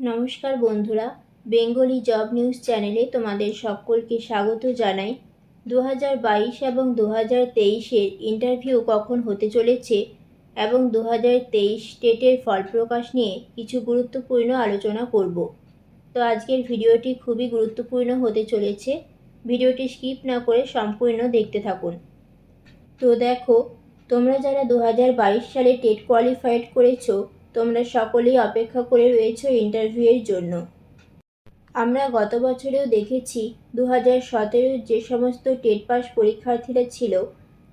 নমস্কার বন্ধুরা, Bengali job news চ্যানেলে তোমাদের সকলকে স্বাগত জানাই। দু হাজার বাইশ এবং দু হাজার তেইশের ইন্টারভিউ কখন হতে চলেছে এবং দু হাজার তেইশ টেটের ফল প্রকাশ নিয়ে কিছু গুরুত্বপূর্ণ আলোচনা করব। তো আজকের ভিডিওটি খুবই গুরুত্বপূর্ণ হতে চলেছে। ভিডিওটি স্কিপ না করে সম্পূর্ণ দেখতে থাকুন। তো দেখো, তোমরা যারা দু হাজার বাইশ সালে টেট কোয়ালিফাইড করেছ তোমরা সকলেই অপেক্ষা করে রয়েছো ইন্টারভিউয়ের জন্য। আমরা গত বছরেও দেখেছি দু হাজার যে সমস্ত টেট পাস পরীক্ষার্থীরা ছিল,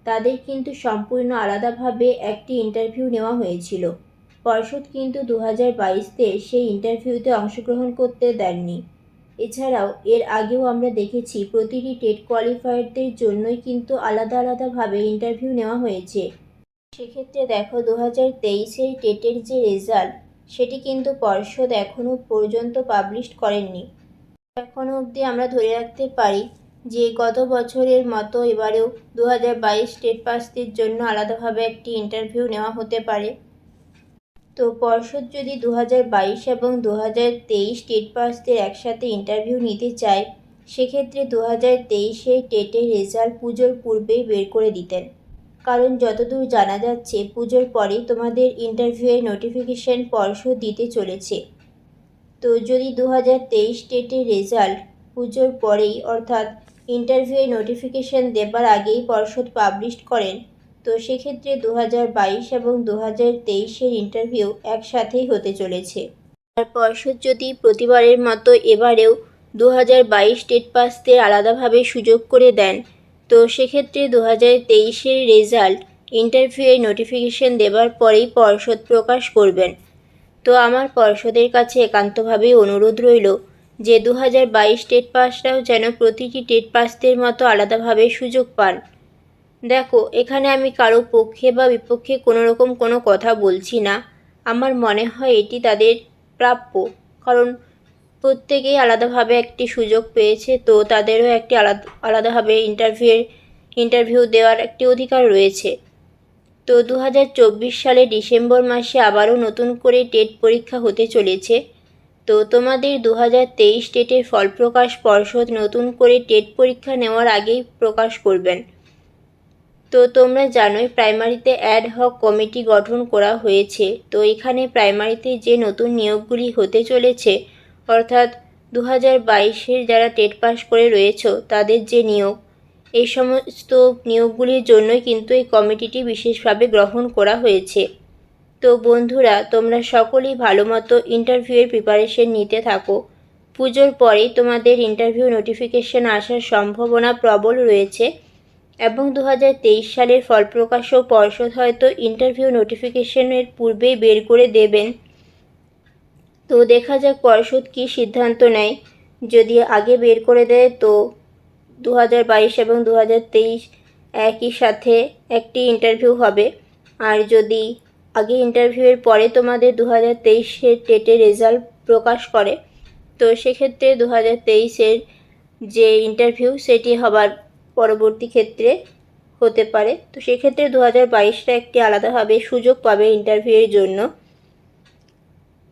তাদের কিন্তু সম্পূর্ণ আলাদাভাবে একটি ইন্টারভিউ নেওয়া হয়েছিল। পর্ষদ কিন্তু দু হাজার বাইশতে সেই ইন্টারভিউতে অংশগ্রহণ করতে দেননি। এছাড়াও এর আগেও আমরা দেখেছি, প্রতিটি টেট কোয়ালিফায়ারদের জন্যই কিন্তু আলাদা আলাদাভাবে ইন্টারভিউ নেওয়া হয়েছে। সেক্ষেত্রে দেখো দু হাজার তেইশের টেটের যে রেজাল্ট, সেটি কিন্তু পর্ষদ এখনও পর্যন্ত পাবলিশ করেননি। এখনও অবধি আমরা ধরে রাখতে পারি যে গত বছরের মতো এবারেও দু হাজার বাইশ টেট পাসদের জন্য আলাদাভাবে একটি ইন্টারভিউ নেওয়া হতে পারে। তো পর্ষদ যদি দু হাজার বাইশ এবং দু হাজার তেইশ টেট পাসদের একসাথে ইন্টারভিউ নিতে চায়, সেক্ষেত্রে দু হাজার তেইশে টেটের রেজাল্ট পুজোর পূর্বেই বের করে দিতেন। কারণ যতদূর জানা যাচ্ছে, পুজোর পরে তোমাদের ইন্টারভিউয়ের নোটিফিকেশন পর্ষদ দিতে চলেছে। তো যদি দু হাজার তেইশ টেটের রেজাল্ট পুজোর পরেই অর্থাৎ ইন্টারভিউয়ের নোটিফিকেশন দেবার আগেই পর্ষদ পাবলিশ করেন, তো সেক্ষেত্রে দু হাজার বাইশ এবং দু হাজার তেইশের ইন্টারভিউ একসাথেই হতে চলেছে। আর পর্ষদ যদি প্রতিবারের মতো এবারেও দু হাজার বাইশ টেট পাসদের আলাদাভাবে সুযোগ করে দেন তো সেক্ষেত্রে দু হাজার তেইশের রেজাল্ট ইন্টারভিউয়ের নোটিফিকেশন দেবার পরেই পর্ষদ প্রকাশ করবেন। তো আমার পর্ষদের কাছে একান্তভাবেই অনুরোধ রইল যে দু হাজার বাইশ টেট পাসটাও যেন প্রতিটি টেট পাসদের মতো আলাদাভাবে সুযোগ পান। দেখো, এখানে আমি কারও পক্ষে বা বিপক্ষে কোনো রকম কোনো কথা বলছি না। আমার মনে হয় এটি তাদের প্রাপ্য। কারণ প্রত্যেকেই আলাদাভাবে একটি সুযোগ পেয়েছে, তো তাদেরও একটি আলাদা, আলাদাভাবে ইন্টারভিউয়ের ইন্টারভিউ দেওয়ার একটি অধিকার রয়েছে। তো দু হাজার চব্বিশ সালে ডিসেম্বর মাসে আবারও নতুন করে টেট পরীক্ষা হতে চলেছে। তো তোমাদের দু হাজার তেইশ টেটের ফল প্রকাশ পর্ষদ নতুন করে টেট পরীক্ষা নেওয়ার আগেই প্রকাশ করবেন। তো তোমরা জানোই প্রাইমারিতে অ্যাড হক কমিটি গঠন করা হয়েছে। তো এখানে প্রাইমারিতে যে নতুন নিয়োগগুলি হতে চলেছে অর্থাৎ দু হাজার যারা টেট পাস করে রয়েছ, তাদের যে নিয়োগ, এই সমস্ত নিয়োগগুলির জন্যই কিন্তু এই কমিটিটি বিশেষভাবে গ্রহণ করা হয়েছে। তো বন্ধুরা, তোমরা সকলেই ভালো মতো ইন্টারভিউয়ের প্রিপারেশন নিতে থাকো। পুজোর পরেই তোমাদের ইন্টারভিউ নোটিফিকেশন আসার সম্ভাবনা প্রবল রয়েছে এবং দু হাজার তেইশ সালের ফল প্রকাশও পর্ষদ হয়তো ইন্টারভিউ নোটিফিকেশনের পূর্বেই বের করে দেবেন। তো দেখা যাক পর্ষদ কী সিদ্ধান্ত নেয়। যদি আগে বের করে দেয়, তো দু হাজার বাইশ এবং দু হাজার তেইশ একই সাথে একটি ইন্টারভিউ হবে। আর যদি আগে ইন্টারভিউয়ের পরে তোমাদের দু হাজার তেইশের টেটের রেজাল্ট প্রকাশ করে, তো সেক্ষেত্রে দু হাজার তেইশের যে ইন্টারভিউ সেটি হবার পরবর্তী ক্ষেত্রে হতে পারে। তো সেক্ষেত্রে দু হাজার বাইশটা একটি আলাদাভাবে সুযোগ পাবে ইন্টারভিউয়ের জন্য।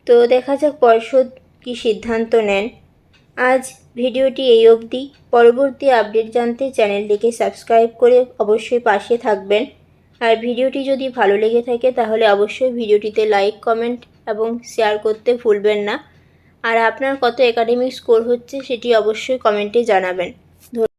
তো দেখা যাক পর্ষদ কি সিদ্ধান্ত নেন। আজ ভিডিওটি এই অবধি। পরবর্তী আপডেট জানতে চ্যানেলটিকে সাবস্ক্রাইব করে অবশ্যই পাশে থাকবেন। আর ভিডিওটি যদি ভালো লেগে থাকে তাহলে অবশ্যই ভিডিওটিতে লাইক, কমেন্ট এবং শেয়ার করতে ভুলবেন না। আর আপনার কত একাডেমিক স্কোর হচ্ছে সেটি অবশ্যই কমেন্টে জানাবেন।